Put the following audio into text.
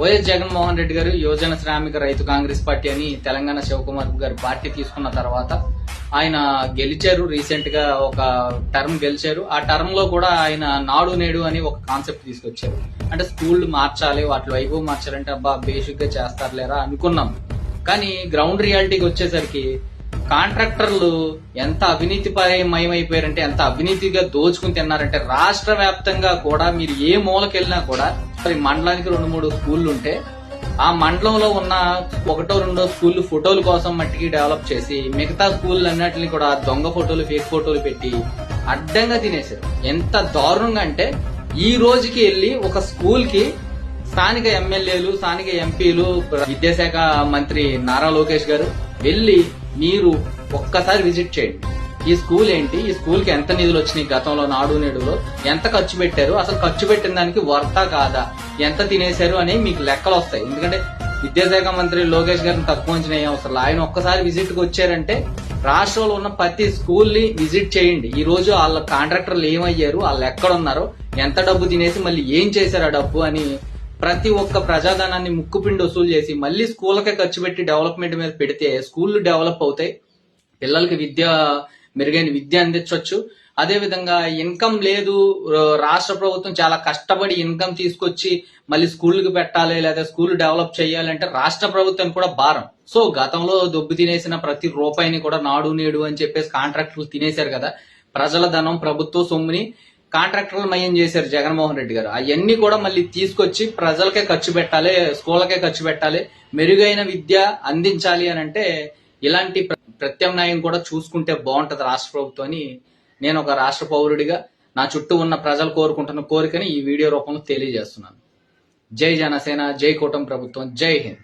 YS Jaganmohan Reddy గారు యువజన శ్రామిక రైతు కాంగ్రెస్ పార్టీ అని తెలంగాణ శివకుమార్ గారు పార్టీ తీసుకున్న తర్వాత ఆయన గెలిచారు. రీసెంట్గా ఒక టర్మ్ గెలిచారు. ఆ టర్మ్లో కూడా ఆయన నాడు నేడు అని ఒక కాన్సెప్ట్ తీసుకొచ్చారు. అంటే స్కూల్ మార్చాలి వాటి వైపు మార్చాలంటే అబ్బా బేసిక్గా చేస్తారులేరా అనుకున్నాం. కానీ గ్రౌండ్ రియాలిటీకి వచ్చేసరికి కాంట్రాక్టర్లు ఎంత అవినీతి మయమైపోయారంటే ఎంత అవినీతిగా దోచుకుని తిన్నారంటే రాష్ట్ర వ్యాప్తంగా కూడా మీరు ఏ మూలకెళ్ళినా కూడా మరి మండలానికి రెండు మూడు స్కూళ్ళు ఉంటే ఆ మండలంలో ఉన్న ఒకటో రెండో స్కూల్ ఫోటోల కోసం మట్టికి డెవలప్ చేసి మిగతా స్కూల్ అన్నిటిని కూడా దొంగ ఫోటోలు ఫేక్ ఫోటోలు పెట్టి అడ్డంగా తినేశారు. ఎంత దారుణంగా అంటే ఈ రోజుకి వెళ్ళి ఒక స్కూల్కి స్థానిక ఎమ్మెల్యేలు స్థానిక ఎంపీలు విద్యాశాఖ మంత్రి నారా లోకేష్ గారు వెళ్ళి మీరు ఒక్కసారి విజిట్ చేయండి. ఈ స్కూల్ ఏంటి? ఈ స్కూల్కి ఎంత నిధులు వచ్చినాయి గతంలో నాడు నేడులో? ఎంత ఖర్చు పెట్టారు? అసలు ఖర్చు పెట్టిన దానికి వర్తా కాదా? ఎంత తినేశారు అని మీకు లెక్కలు వస్తాయి. ఎందుకంటే విద్యాశాఖ మంత్రి లోకేష్ గారిని తక్కువ అంచనా ఏం అవసరం. ఆయన ఒక్కసారి విజిట్కి వచ్చారంటే రాష్ట్రంలో ఉన్న ప్రతి స్కూల్ని విజిట్ చేయండి. ఈ రోజు వాళ్ళ కాంట్రాక్టర్లు ఏమయ్యారు? వాళ్ళు ఎక్కడ ఉన్నారో? ఎంత డబ్బు తినేసి మళ్ళీ ఏం చేశారు ఆ డబ్బు అని ప్రతి ఒక్క ప్రజాధనాన్ని ముక్కుపిండి వసూలు చేసి మళ్ళీ స్కూళ్ళకే ఖర్చు పెట్టి డెవలప్మెంట్ మీద పెడితే స్కూళ్ళు డెవలప్ అవుతాయి. పిల్లలకి విద్య మెరుగైన విద్య అందించవచ్చు. అదే విధంగా ఇన్కమ్ లేదు రాష్ట్ర ప్రభుత్వం చాలా కష్టపడి ఇన్కమ్ తీసుకొచ్చి మళ్ళీ స్కూళ్ళకి పెట్టాలి లేదా స్కూల్ డెవలప్ చేయాలంటే రాష్ట్ర ప్రభుత్వం కూడా భారం. సో గతంలో దొబ్బు తినేసిన ప్రతి రూపాయిని కూడా నాడు నేడు అని చెప్పేసి కాంట్రాక్టర్లు తినేశారు కదా. ప్రజల ధనం ప్రభుత్వ సొమ్ముని కాంట్రాక్టర్లు మయం చేశారు జగన్మోహన్ రెడ్డి గారు. అవన్నీ కూడా మళ్ళీ తీసుకొచ్చి ప్రజలకే ఖర్చు పెట్టాలి స్కూళ్ళకే ఖర్చు పెట్టాలి మెరుగైన విద్య అందించాలి అని అంటే ఇలాంటి ప్రత్యామ్నాయం కూడా చూసుకుంటే బాగుంటది రాష్ట్ర ప్రభుత్వం అని నేను ఒక రాష్ట్ర పౌరుడిగా నా చుట్టూ ఉన్న ప్రజలు కోరుకుంటున్న కోరికని ఈ వీడియో రూపంలో తెలియజేస్తున్నాను. జై జనసేన జై కూటమి ప్రభుత్వం జై హింద్.